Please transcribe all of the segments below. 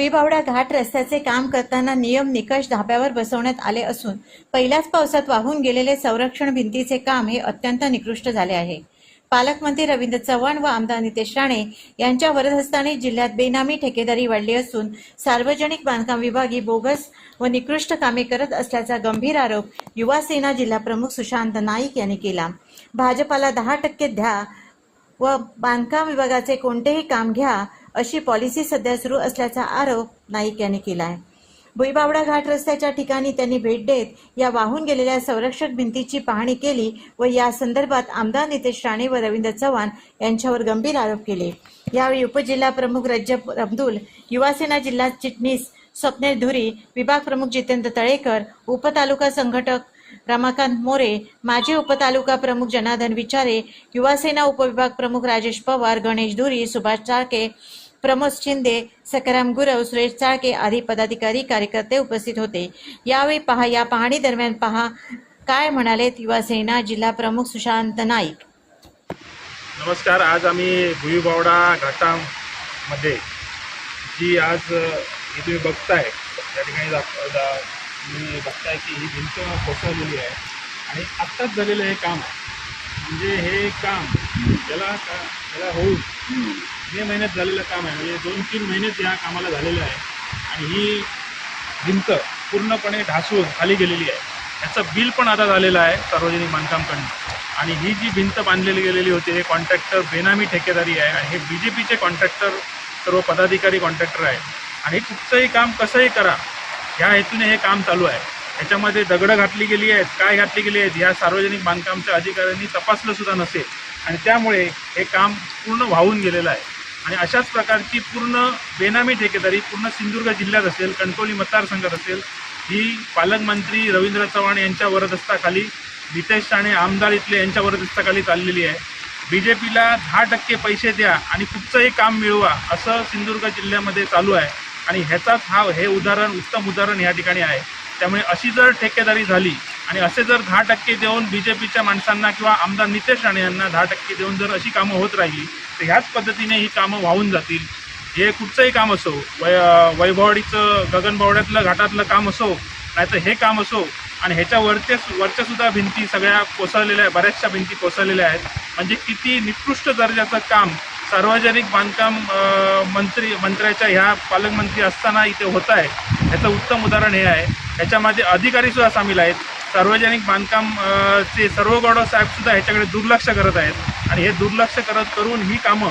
भुईबावडा घाट रस्त्याचे काम करताना नियम निकष धाब्यावर बसवण्यात आले असून पहिल्याच पावसात वाहून गेलेले संरक्षण भिंतीचे काम हे अत्यंत निकृष्ट झाले आहे. पालकमंत्री रवींद्र चव्हाण व आमदार नितेश राणे यांच्या वरदहस्ताने जिल्ह्यात बेनामी ठेकेदारी वाढली असून सार्वजनिक बांधकाम विभागी बोगस व निकृष्ट कामे करत असल्याचा गंभीर आरोप युवा सेना जिल्हाप्रमुख सुशांत नाईक यांनी केला. भाजपाला दहा टक्के द्या व बांधकाम विभागाचे कोणतेही काम घ्या अशी पॉलिसी सध्या सुरू असल्याचा आरोप नाईक यांनी केला आहे भुईबावडा घाट रस्त्याच्या ठिकाणी त्यांनी भेट देत या वाहून गेलेल्या संरक्षक भिंतीची पाहणी केली व या संदर्भात आमदार नितेश राणे व रवींद्र चव्हाण यांच्यावर गंभीर आरोप केले. यावेळी उपजिल्हा प्रमुख रज्जब अब्दुल युवासेना जिल्हा चिटणीस स्वप्नेल धुरी विभाग प्रमुख जितेंद्र तळेकर उपतालुका संघटक रमाकांत मोरे माजी उपतालुका प्रमुख जनार्दन विचारे युवासेना उपविभाग प्रमुख राजेश पवार गणेश धुरी सुभाष चाळके प्रमोद शिंदे सकाराम गुरव सुरेश चाळके आदी पदाधिकारी कार्यकर्ते उपस्थित होते. यावेळी पहा या पाहणी दरम्यान पहा काय म्हणालेत युवासेना जिल्हा प्रमुख सुशांत नाईक? नमस्कार आज आम्ही भुईबावडा घाटामध्ये जी आज तुम्ही बघताय त्या ठिकाणी तुम्ही बघताय की ही भिंत कोसळलेली आहे. आणि आत्ताच झालेलं हे काम आहे. म्हणजे हे काम ज्याला का त्याला होऊन मे महिन्यात झालेलं काम आहे. म्हणजे दोन तीन महिनेच या कामाला झालेलं आहे. आणि ही भिंत पूर्णपणे ढासून खाली गेलेली आहे. याचं बिल पण आता झालेलं आहे सार्वजनिक बांधकामकडनं. आणि ही जी भिंत बांधलेली गेलेली होती हे कॉन्ट्रॅक्टर बेनामी ठेकेदारी आहे. आणि हे बी जे पीचे कॉन्ट्रॅक्टर सर्व पदाधिकारी कॉन्ट्रॅक्टर आहे. आणि कुठचंही काम कसंही करा ह्या हेतूने हे काम चालू आहे. याच्यामध्ये दगडं घातली गेली आहेत काय घातली गेली आहेत ह्या सार्वजनिक बांधकामच्या अधिकाऱ्यांनी तपासलं सुद्धा नसेल. आणि त्यामुळे हे काम पूर्ण वाहून गेलेलं आहे. आणि अशाच प्रकारची पूर्ण बेनामी ठेकेदारी पूर्ण सिंधुदुर्ग जिल्ह्यात असेल कणकवली मतदारसंघात असेल ही पालकमंत्री रवींद्र चव्हाण यांच्या वरदस्ताखाली नितेश राणे आमदार इथले यांच्या वरदस्ताखाली चाललेली आहे. बी जे पीला दहा टक्के पैसे द्या आणि कुठचंही काम मिळवा असं सिंधुदुर्ग जिल्ह्यामध्ये चालू आहे. आणि ह्याचाच हा हे उदाहरण उत्तम उदाहरण या ठिकाणी आहे. त्यामुळे अशी जर ठेकेदारी झाली आणि असे जर दहा टक्के देऊन बी जे पीच्या माणसांना किंवा आमदार नितेश राणे यांना दहा टक्के देऊन जर अशी कामं होत राहिली तर ह्याच पद्धतीने ही कामं वाहून जातील. हे कुठचंही काम असो वै वैभवाडीचं गगनबावड्यातलं घाटातलं काम असो नाहीतर हे काम असो आणि ह्याच्या वरच्या वरच्यासुद्धा भिंती सगळ्या कोसळलेल्या बऱ्याचशा भिंती कोसळलेल्या आहेत. म्हणजे किती निकृष्ट दर्जाचं काम सार्वजनिक बांधकाम मंत्री मंत्र्याच्या ह्या पालकमंत्री असताना इथे होत आहे. ह्याचं उत्तम उदाहरण हे आहे. ह्याच्यामध्ये अधिकारीसुद्धा सामील आहेत. सार्वजनिक बांधकाम चे सर्व गौडव साहेबसुद्धा ह्याच्याकडे दुर्लक्ष करत आहेत. आणि हे दुर्लक्ष करत करून ही कामं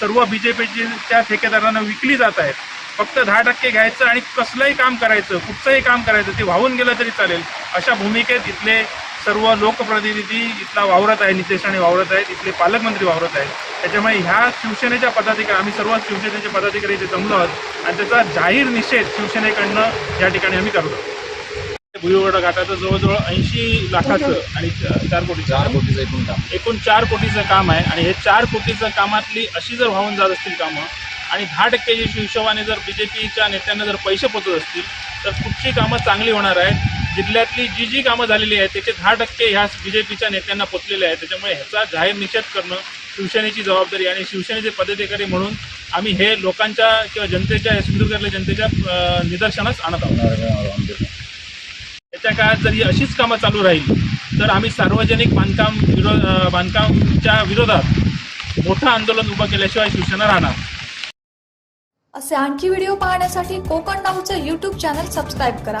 सर्व बी जे पीच्या ठेकेदारांना विकली जात आहेत. फक्त दहा टक्के घ्यायचं आणि कसलंही काम करायचं कुठचंही काम करायचं ते वाहून गेलं तरी चालेल. अशा भूमिकेत इथले सर्व लोकप्रतिनिधी इथला वावरत आहे नितेश राणे वावरत आहेत इथले पालकमंत्री वावरत आहेत. त्याच्यामुळे ह्या शिवसेनेच्या पदाधिकारी आम्ही सर्व शिवसेनेचे पदाधिकारी इथे जमलो आहोत आणि त्याचा जाहीर निषेध शिवसेनेकडनं या ठिकाणी आम्ही करतो भुईवडा घाटाचं जवळजवळ ऐंशी लाखाचं आणि चार कोटी चार कोटीचं एकूण काम. एकूण चार कोटीचं काम आहे आणि हे चार कोटीचं कामातली अशी जर वाहून जात असतील कामं आणि दहा टक्क्याच्या हिशोबाने जर बी जे पीच्या नेत्यांना जर पैसे पोचत असतील तर कुठची कामं चांगली होणार आहेत? जिल्ह्यातली जी जी कामं झालेली आहेत त्याचे दहा टक्के ह्या बी जे पीच्या नेत्यांना पोचलेले आहेत. त्याच्यामुळे ह्याचा जाहीर निषेध करणं शिवसेनेची जबाबदारी आणि शिवसेनेचे पदाधिकारी म्हणून आम्ही हे लोकांच्या किंवा जनतेच्या सिंधुदुर्गातल्या जनतेच्या निदर्शनास आणत आहोत. त्याच्या काळात जर ही अशीच कामं चालू राहील तर आम्ही सार्वजनिक बांधकाम विरोध बांधकामच्या विरोधात मोठं आंदोलन उभं केल्याशिवाय शिवसेना राहणार. असे आणखी व्हिडिओ पाहण्यासाठी कोकण नाऊचं यूट्यूब चॅनल सबस्क्राईब करा.